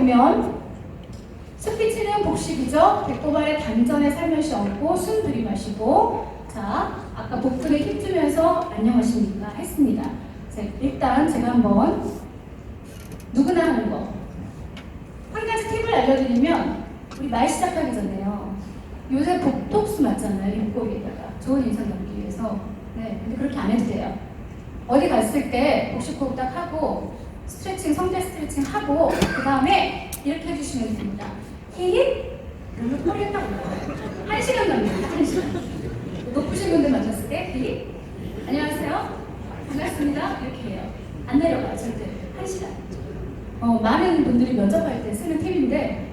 보면 스피치는 복식이죠. 배꼽아래 단전에 살며시 얹고 숨 들이마시고 자 아까 복근에 힘 주면서 안녕하십니까 했습니다. 자, 일단 제가 한번 누구나 하는 거. 한 가지 팁을 알려드리면 우리 말 시작하기 전에요. 요새 복톡스 맞잖아요. 입꼬리에다가 좋은 인상 남기 위해서. 네, 근데 그렇게 안 해도 돼요. 어디 갔을 때 복식 호흡 딱 하고 스트레칭, 성대 스트레칭 하고 그 다음에 이렇게 해주시면 됩니다. 힙 그러면 허리가 딱 올라가요. 한 시간 남깁니다. 한 시간. 높으신 분들 만났을 때 힙. 안녕하세요. 반갑습니다. 이렇게 해요. 안 내려가요. 절대. 한 시간. 어, 많은 분들이 면접할 때 쓰는 팁인데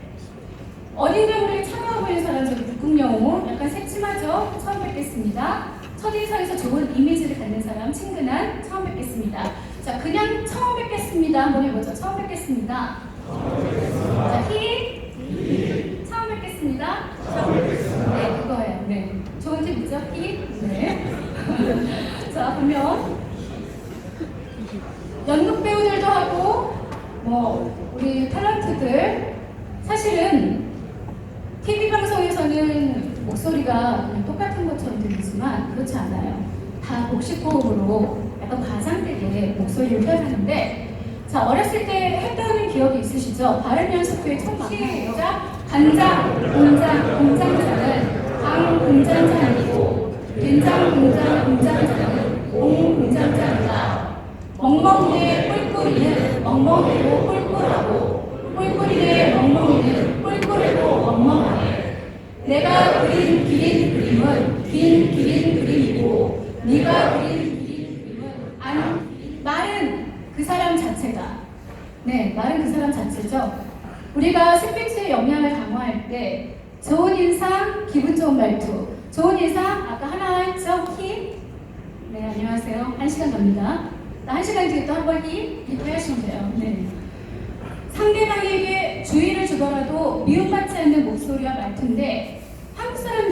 어딘가 우리 참여하고 있는 사람 좀 북극영호 약간 새침하죠? 처음 뵙겠습니다. 첫인상에서 좋은 이미지를 갖는 사람 친근한 처음 뵙겠습니다. 자 그냥 처음 뵙겠습니다 한번 해보죠. 처음 뵙겠습니다. 자 히. 처음 뵙겠습니다. 네 그거예요. 네 좋은 팁이죠? 히. 네. 자 보면 연극 배우들도 하고 뭐 우리 탤런트들 사실은 TV 방송에서는 목소리가 똑같은 것처럼 들리지만 그렇지 않아요. 다 복식 호흡으로 약간 과장되게 목소리를 표현하는데 자 어렸을 때 했던 기억이 있으시죠? 발음 연습 후에 첫 시작 간장, 공장, 공장장은 강 공장장이고 된장, 공장, 공장장은 공 공장장이다. 멍멍이의 꿀꿀이는 멍멍이로 꿀꿀하고 꿀꿀이의 멍멍이는 꿀꿀이고 멍멍하네. 내가 그린 기린 그림은 긴 기린 그림이고 네가 기린 그림은 안 말은 그 사람 자체가 네 말은 그 사람 자체죠. 우리가 스피치의 역량을 강화할 때 좋은 인상, 기분 좋은 말투, 좋은 인상 아까 하나 했죠? 힘. 네 안녕하세요. 한 시간 갑니다. 한 시간 뒤에 또 한번 힘, 이렇게 하시면 돼요. 네. 상대방에게 주의를 주더라도 미움받지 않는 목소리와 말투인데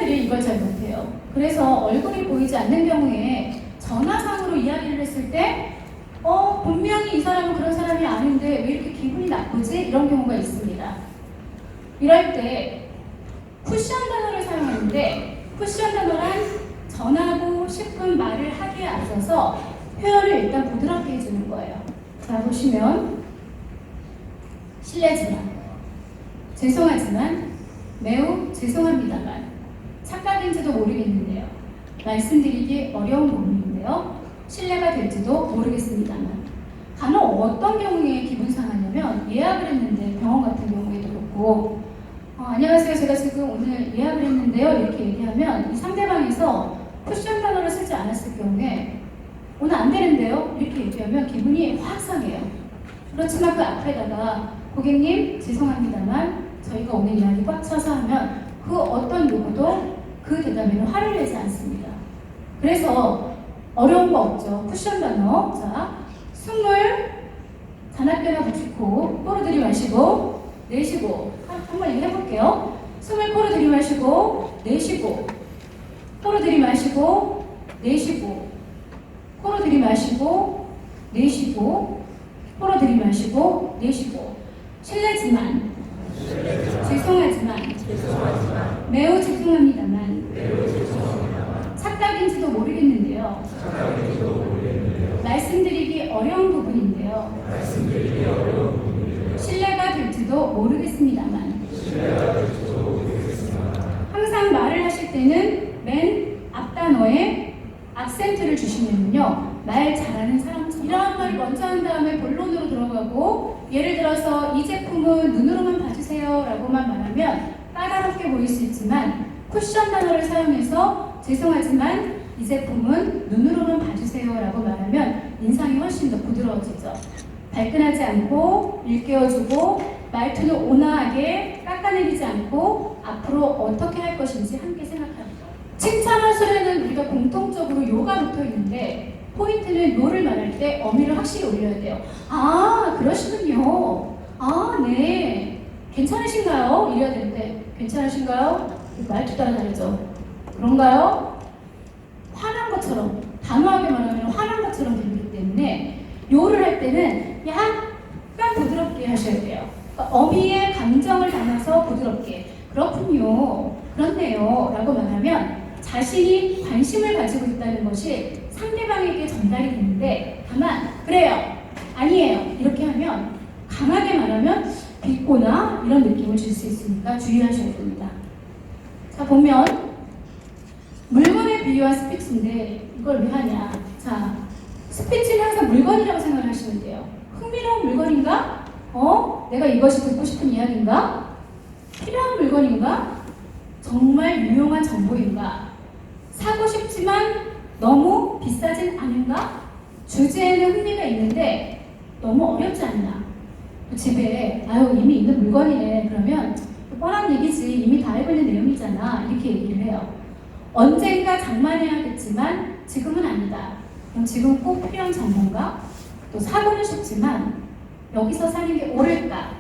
사람들이 이걸 잘 못해요. 그래서 얼굴이 보이지 않는 경우에 전화상으로 이야기를 했을 때 어, 분명히 이 사람은 그런 사람이 아닌데 왜 이렇게 기분이 나쁘지? 이런 경우가 있습니다. 이럴 때 쿠션 단어를 사용하는데 쿠션 단어란 전하고 싶은 말을 하기에 앞서서 표현을 일단 부드럽게 해주는 거예요. 자, 보시면 실례지만 죄송하지만 매우 죄송합니다만 착각인지도 모르겠는데요. 말씀드리기 어려운 부분인데요. 신뢰가 될지도 모르겠습니다만. 간혹 어떤 경우에 기분 상하냐면 예약을 했는데 병원 같은 경우에도 그렇고 어, 안녕하세요. 제가 지금 오늘 예약을 했는데요. 이렇게 얘기하면 이 상대방에서 쿠션 단어를 쓰지 않았을 경우에 오늘 안 되는데요. 이렇게 얘기하면 기분이 확 상해요. 그렇지만 그 앞에다가 고객님 죄송합니다만 저희가 오늘 이야기 꽉 차서 하면 그 어떤 요구도 그 대답에는 화를 내지 않습니다. 그래서 어려운 거 없죠. 쿠션 단어. 자, 숨을 잔악변화 붙이고 코로 들이마시고 내쉬고. 한- 한번 이거 해볼게요. 숨을 코로 들이마시고 내쉬고. 코로 들이마시고 내쉬고. 코로 들이마시고 내쉬고. 코로 들이마시고 내쉬고. 실례지만. 죄송하지만. 매우 죄송합니다만 착각인지도 모르겠는데요. 말씀드리기 어려운 부분인데요. 신뢰가 될지도 모르겠습니다만. 항상 말을 하실 때는 맨 앞단어에 악센트를 주시면요. 말 잘하는 사람처럼 이런 말을 먼저 한 다음에 본론으로 들어가고 예를 들어서 이 제품은 눈으로만 봐주세요 라고만 말하면 까다롭게 보일 수 있지만 쿠션 단어를 사용해서 죄송하지만 이 제품은 눈으로만 봐주세요 라고 말하면 인상이 훨씬 더 부드러워지죠. 발끈하지 않고 일깨워주고 말투는 온화하게 깎아내리지 않고 앞으로 어떻게 할 것인지 함께 생각합니다. 칭찬 화술에는 우리가 공통적으로 요가 붙어 있는데 포인트는 요를 말할 때 어미를 확실히 올려야 돼요. 아 그러시군요. 아 네. 괜찮으신가요? 이래야 되는데 괜찮으신가요? 말투 따라 다르죠. 그런가요? 화난 것처럼 단호하게 말하면 화난 것처럼 들리기 때문에 요를 할 때는 약간 부드럽게 하셔야 돼요. 어미의 감정을 담아서 부드럽게 그렇군요, 그렇네요 라고 말하면 자신이 관심을 가지고 있다는 것이 상대방에게 전달이 되는데 다만 그래요, 아니에요 이렇게 하면 강하게 말하면 비꼬나 이런 느낌을 줄 수 있으니까 주의하셔야 됩니다. 자 보면 물건의 비유와 스피치인데 이걸 왜 하냐 자 스피치는 항상 물건이라고 생각하시면 돼요. 흥미로운 물건인가? 어? 내가 이것이 듣고 싶은 이야기인가? 필요한 물건인가? 정말 유용한 정보인가? 사고 싶지만 너무 비싸진 않은가? 주제에는 흥미가 있는데 너무 어렵지 않나? 집에 아유 이미 있는 물건이네 그러면 뻔한 얘기지 이미 다 알고 있는 내용이잖아 이렇게 얘기를 해요. 언젠가 장만해야겠지만 지금은 아니다. 그럼 지금 꼭 필요한 정보인가? 또 사고는 쉽지만 여기서 사는 게 옳을까?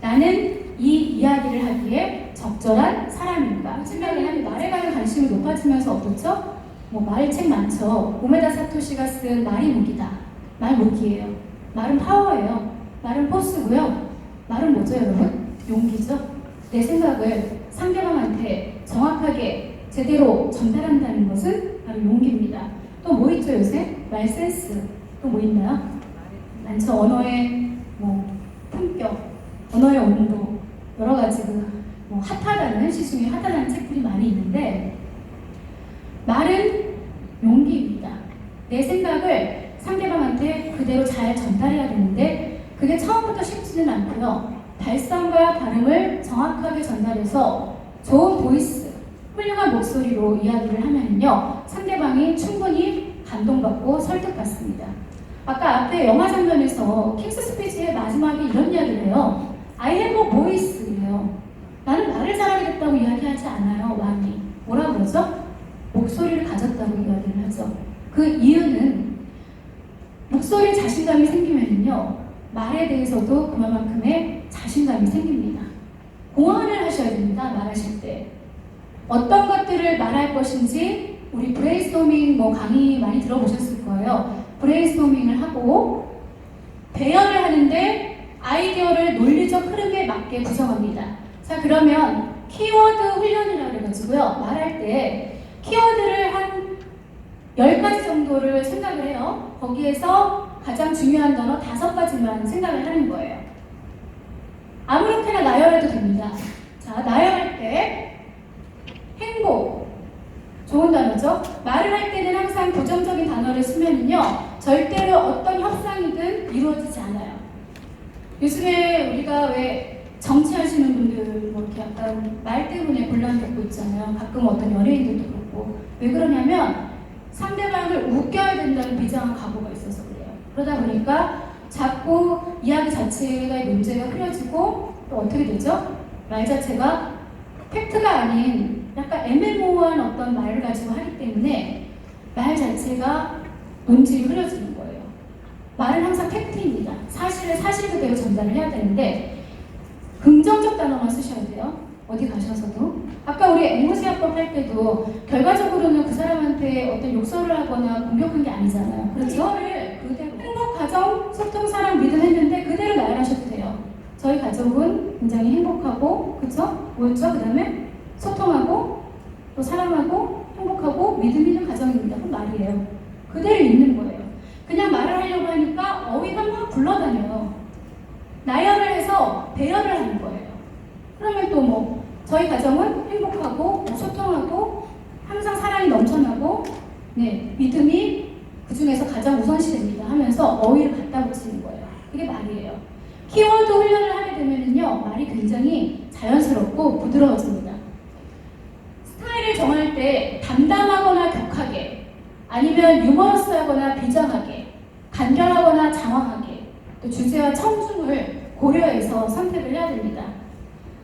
나는 이 이야기를 하기에 적절한 사람인가? 생각을 하면 말에 관한 관심이 높아지면서 어떻죠? 뭐 말책 많죠. 오메다 사토시가 쓴 말이 무기다. 말 무기예요. 말은 파워예요. 말은 포스고요. 말은 뭐죠, 여러분? 용기죠. 내 생각을 상대방한테 정확하게 제대로 전달한다는 것은 바로 용기입니다. 또 뭐 있죠, 요새? 말 센스. 또 뭐 있나요? 많죠. 언어의 언어의 온도, 여러 가지 그 뭐 핫하다는 시중에 핫하다는 책들이 많이 있는데 말은 용기입니다. 내 생각을 상대방한테 그대로 잘 전달해야 되는데 그게 처음부터 쉽지는 않고요. 발성과 발음을 정확하게 전달해서 좋은 보이스, 훌륭한 목소리로 이야기를 하면요. 상대방이 충분히 감동받고 설득받습니다. 아까 앞에 영화 장면에서 킹스 스피치의 마지막에 이런 이야기를 해요. I have a voice 이래요. 나는 말을 잘하겠다고 이야기하지 않아요. 왕이. 뭐라 그러죠? 목소리를 가졌다고 이야기를 하죠. 그 이유는 목소리 자신감이 생기면요. 말에 대해서도 그만큼의 자신감이 생깁니다. 공헌을 하셔야 됩니다. 말하실 때. 어떤 것들을 말할 것인지 우리 브레인스토밍 뭐 강의 많이 들어보셨을 거예요. 브레인스토밍을 하고 하는데 아이디어를 논리적 흐름에 맞게 구성합니다. 자 그러면 키워드 훈련이라고 그래가지고요. 말할 때 키워드를 한 10가지 정도를 생각을 해요. 거기에서 가장 중요한 단어 다섯 가지만 생각을 하는 거예요. 아무렇게나 나열해도 됩니다. 자, 나열할 때 행복 좋은 단어죠. 말을 할 때는 항상 부정적인 단어를 쓰면은요 절대로 어떤 협상이든 이루어지지 않아요. 요즘에 왜 정치하시는 분들 뭐 이렇게 약간 말 때문에 곤란 겪고 있잖아요. 가끔 어떤 연예인들도 그렇고 왜 그러냐면 상대방을 웃겨야 된다는 비장한 각오가 있어서 그래요. 그러다 보니까 자꾸 이야기 자체가 문제가 흐려지고 또 어떻게 되죠? 말 자체가 팩트가 아닌 약간 애매모호한 어떤 말을 가지고 하기 때문에 말 자체가 논질이 흐려지는 거예요. 말은 항상 팩트입니다. 사실을 사실 그대로 전달을 해야 되는데 긍정적 단어만 쓰셔야 돼요. 어디 가셔서도. 아까 우리 앵무새합법 할 때도 결과적으로는 그 사람한테 어떤 욕설을 하거나 공격한 게 아니잖아요. 그렇죠? 그대로 행복, 가정, 소통, 사랑, 믿음 했는데 그대로 나열하셔도 돼요. 저희 가족은 굉장히 행복하고, 그쵸? 뭐였죠? 그 다음에 소통하고, 또 사랑하고, 행복하고, 믿음 있는 가정입니다. 그 말이에요. 그대로 있는 거예요. 그냥 말을 하려고 하니까 어휘가 막 굴러다녀요. 나열을 해서 배열을 하는 거예요. 그러면 또 뭐, 저희 가정은 행복하고, 뭐 소통하고, 항상 사랑이 넘쳐나고, 네, 믿음이 그 중에서 가장 우선시됩니다 하면서 어휘를 갖다 붙이는 거예요. 그게 말이에요. 키워드 훈련을 하게 되면은요, 말이 굉장히 자연스럽고 부드러워집니다. 스타일을 정할 때 담담하거나 격하게, 아니면 유머러스하거나 비장하게, 간결하거나 장황하게, 또 주제와 청중을 고려해서 선택을 해야 됩니다.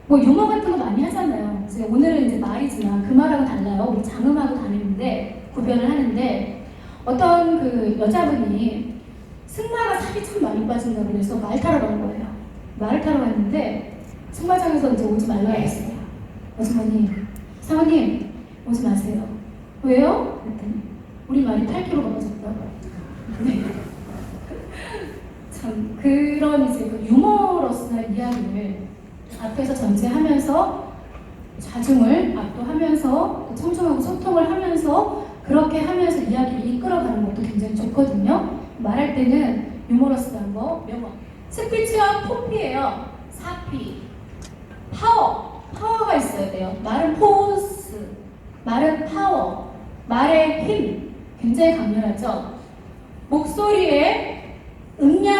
뭐 유머 같은 거 많이 하잖아요. 이제 오늘은 이제 말이지만 그 말하고 달라요. 우리 장음하고 다르는데 구별을 하는데 어떤 그 여자분이 승마가 살이 참 많이 빠진다고 그래서 말 타러 간 거예요. 말을 타러 갔는데 승마장에서 이제 오지 말라 했어요. 아주머니, 사모님 오지 마세요. 왜요? 그랬더니 우리 말이 8kg가 빠졌다고. 네. 참 그런 이제 그 유머러스한 이야기를 앞에서 전제하면서 자중을 압도하면서 청중하고 소통을 하면서 그렇게 하면서 이야기를 이끌어가는 것도 굉장히 좋거든요. 말할 때는 유머러스한 거, 명언. 스피치와 포피예요. 사피. 파워. 파워가 있어야 돼요. 말은 포스. 말은 파워. 말의 힘. 굉장히 강렬하죠. 목소리에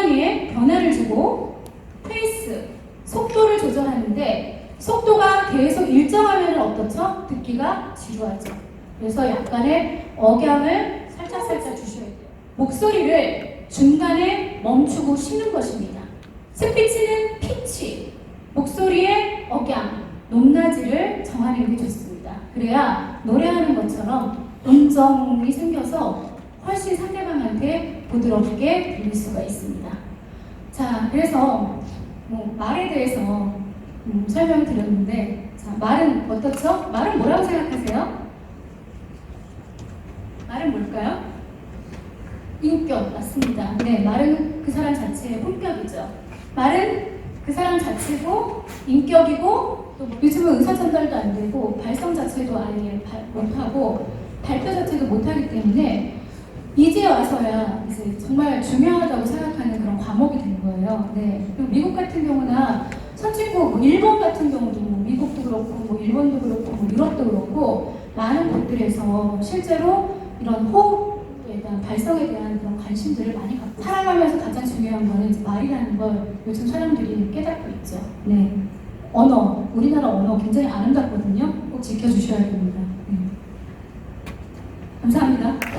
음량에 변화를 주고 페이스. 속도를 조절하는데 속도가 계속 일정하면 어떻죠? 듣기가 지루하죠. 그래서 약간의 억양을 살짝살짝 주셔야 돼요. 목소리를 중간에 멈추고 쉬는 것입니다. 스피치는 피치, 목소리의 억양, 높낮이를 정하는 게 좋습니다. 그래야 노래하는 것처럼 음정이 생겨서 훨씬 상대방한테 부드럽게 들릴 수가 있습니다. 자, 그래서 뭐 말에 대해서 음, 설명을 드렸는데, 자, 말은 어떻죠? 말은 뭐라고 생각하세요? 말은 뭘까요? 인격 맞습니다. 네, 말은 그 사람 자체의 본격이죠. 말은 그 사람 자체고 인격이고 또 요즘은 의사 전달도 안 되고 발성 자체도 아예 발- 못하고 발표 자체도 못하기 때문에 이제 와서야 이제 정말 중요하다고 생각하는 그런 과목이 된 거예요. 네. 그리고 미국 같은 경우나 선진국, 뭐 일본 같은 경우도 뭐 미국도 그렇고 뭐 일본도 그렇고 뭐 유럽도 그렇고 많은 곳들에서 실제로 이런 호흡에 대한 발성에 대한 그런 관심들을 많이 갖고 살아가면서 가장 중요한 거는 말이라는 걸 요즘 사람들이 깨닫고 있죠. 네. 언어, 우리나라 언어 굉장히 아름답거든요. 꼭 지켜주셔야 됩니다. 네. 감사합니다. 네,